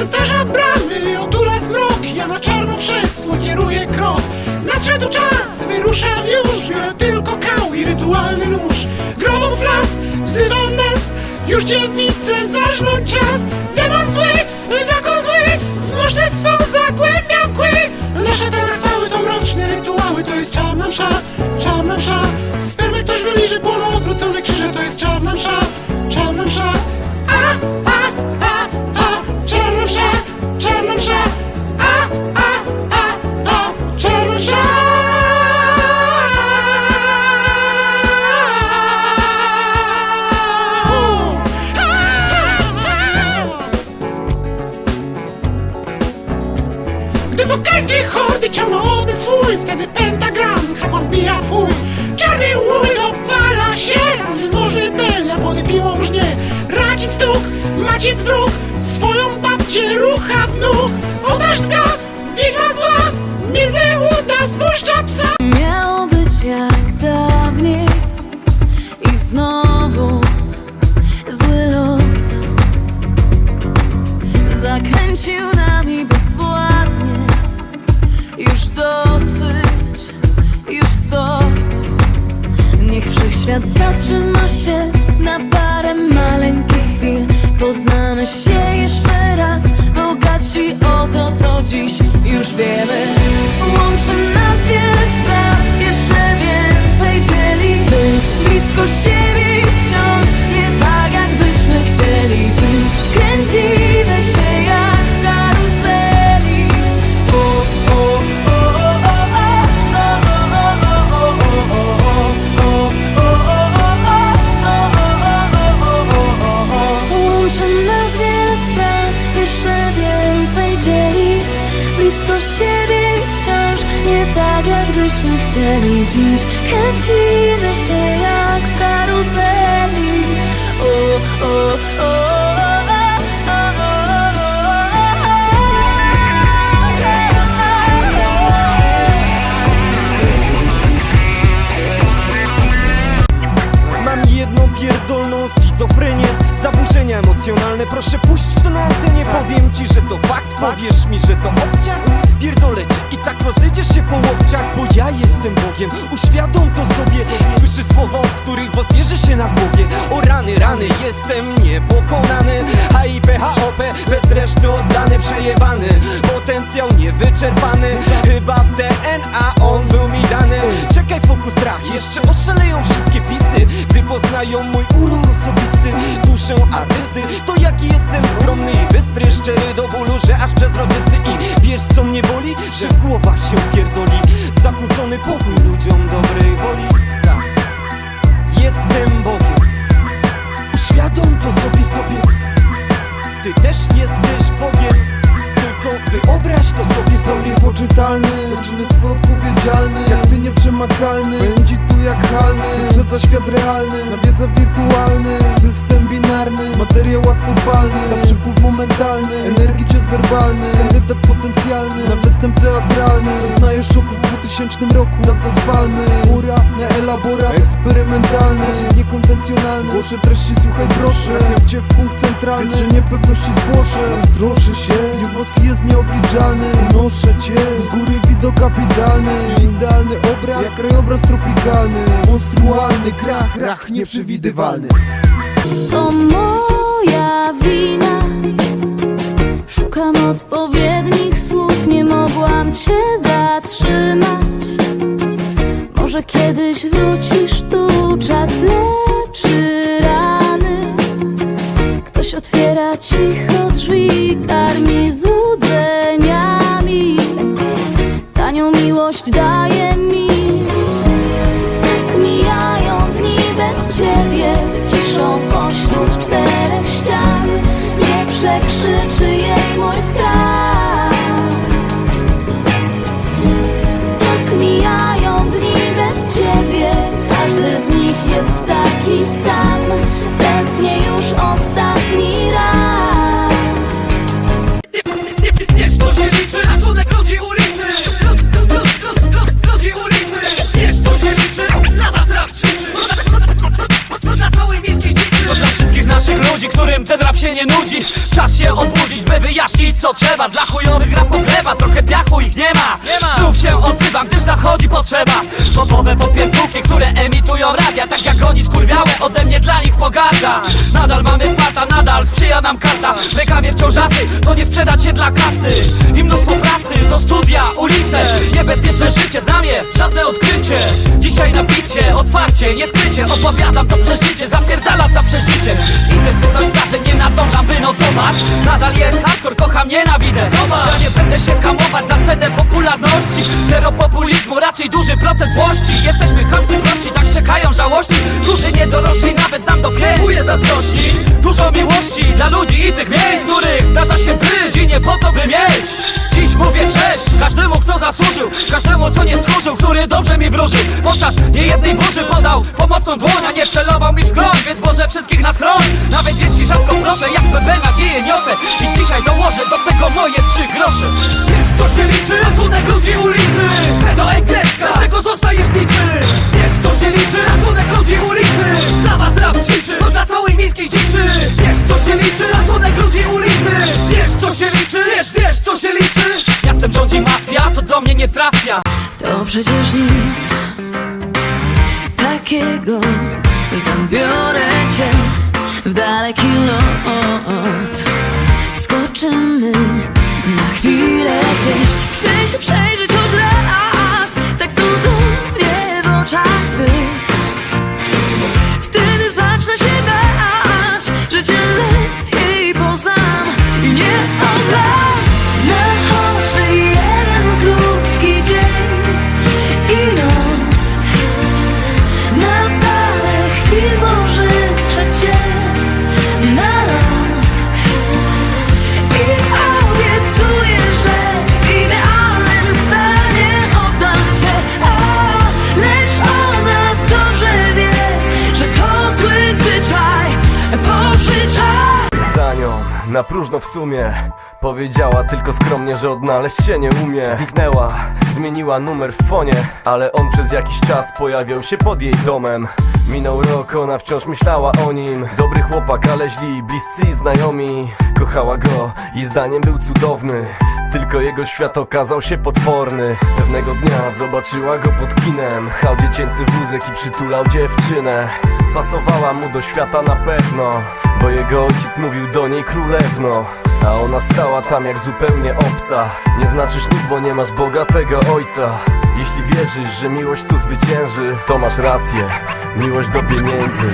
Cmentarza bramy otula zmrok Ja na czarno krzesło kieruję krok. Nadszedł czas, wyruszam już Biorę tylko kał i rytualny nóż. Grobą flas wzywa nas Już dziewice zarżnąć czas. Demon zły, dwa kozły W moszne swą zagłębiam kły. Nasze te chwały to mroczne rytuały To jest czarna msza, Gdy wokalskie hordy ciągną obyt swój Wtedy pentagram kapłan bija chuj Czarny łój opala się Sam wielmożny belia pod piłą żnie. Racic stuk, maciec wróg Swoją babcię rucha w nóg. Odasz dga, zła Między uda spuszcza psa. Miało być jak dawniej i znowu zły los zakręcił Wszechświat zatrzyma się na parę maleńkich chwil. Poznamy się jeszcze raz, bogaci o to, co dziś siebie wciąż nie tak jakbyśmy chcieli Dziś kręcimy się jak w karuzeli o, o, o, Mam jedną pierdolną schizofrenię Zaburzenia emocjonalne Proszę puść to na antenie Powiem ci, że to fakt Powiesz mi, że to obciach Pierdolę cię i tak rozejdziesz się po łokciach Bo ja jestem Bogiem. Uświadom to sobie Słyszysz słowa, od których włos jeży się na głowie. O rany, rany Jestem niepokonany. HIP, HOP Bez reszty oddany, przejebany. Potencjał niewyczerpany Chyba w DNA on był mi dany. Czekaj, fokus strach Jeszcze oszaleją wszystkie pisty Gdy poznają mój co mnie boli? Że w głowach się pierdoli. Zakłócony pokój ludziom dobrej woli. Tak. Jestem Bogiem. Uświadom to sobie sobie. Ty też jesteś Bogiem wyobraź to sobie sobie Niepoczytalny, zaczynactwo odpowiedzialny Jak ty nieprzemakalny, będzie tu jak halny Wyprzedza świat realny, nawiedza wirtualny System binarny, materia łatwopalny. Na przypływ momentalny, energii cios werbalny. Kandydat potencjalny, na występ teatralny. Doznaje szoku w 2000 roku, za to spalmy Mura na elaborat eksperymentalny. Sposób niekonwencjonalny, głoszę treści, słuchaj proszę. Trafiam cię w punkt centralny, Wiedz, że niepewności zgłoszę. Nastroszę się, nieboski jest nieobliczalny. Unoszę cię, z góry widok kapitalny Idealny obraz, jak krajobraz tropikalny. Monstrualny krach, rach nieprzewidywalny. To moja wina otwiera cicho drzwi Karmi złudzeniami Tanią miłość daje mi. Tak mijają dni bez ciebie Z ciszą pośród czterech ścian. Nie przekrzyczy jej mój strach. Tak mijają dni bez ciebie się nie nudzić Czas się obudzić, by wyjaśnić co trzeba. Dla chujowych gra poglewa, trochę piachu ich nie ma. Znów się odzywam, gdyż zachodzi potrzeba. Popowe popierdółki, które emitują radia Tak jak oni skurwiałe, ode mnie dla nich pogarda. Nadal mamy farta, nadal sprzyja nam karta. W rękawie wciąż asy, to nie sprzedać się dla kasy. I mnóstwo pracy, to studia, ulice. Niebezpieczne życie, znam je, żadne odkrycie. Dzisiaj na bicie, otwarcie, nie skrycie. Opowiadam to przeżycie, zapierdala za przeżycie. Intensywność zdarzeń nie nadążam wynotować Nadal jest hardcore, kocham, nienawidzę. Zobacz, ja nie będę się kamować za cenę popularności. Zero populizmu, raczej duży procent złości. Jesteśmy chamscy prości, tak czekają żałości. Którzy nie dorośli, nawet nam dopiero zazdrości. Dużo miłości dla ludzi i tych miejsc, których zdarza się być I nie po to by mieć. Dziś mówię cześć każdemu kto zasłużył Każdemu co nie stchórzył, który dobrze mi wróżył. Podczas niejednej burzy podał pomocną dłoń A nie celował mi w skroń, więc Boże wszystkich nas chroń Nawet jeśli rzadko proszę, jak BB nadzieję niosę. I dzisiaj dołożę do tego moje trzy grosze. Wiesz co się liczy? Szacunek ludzi ulicy. Pedo engleska, z tego zostajesz niczy. Wiesz co się liczy? Szacunek ludzi ulicy. Dla was rap ćwiczy, to dla całej miejskiej dziczy liczy? Wiesz, wiesz co się liczy? Miastem rządzi mafia, to do mnie nie trafia. To przecież nic takiego. Zabiorę cię w daleki lot. Skoczymy na chwilę gdzieś. Chcę się przejrzeć choć raz Tak cudownie w oczach twych Na próżno w sumie. Powiedziała tylko skromnie, że odnaleźć się nie umie. Zniknęła, zmieniła numer w fonie Ale on przez jakiś czas pojawiał się pod jej domem. Minął rok, ona wciąż myślała o nim. Dobry chłopak, ale źli, bliscy i znajomi. Kochała go i zdaniem był cudowny. Tylko jego świat okazał się potworny. Pewnego dnia zobaczyła go pod kinem. Chał dziecięcy wózek i przytulał dziewczynę. Pasowała mu do świata na pewno Bo jego ojciec mówił do niej królewno A ona stała tam jak zupełnie obca. Nie znaczysz nic, bo nie masz bogatego ojca. Jeśli wierzysz, że miłość tu zwycięży To masz rację, miłość do pieniędzy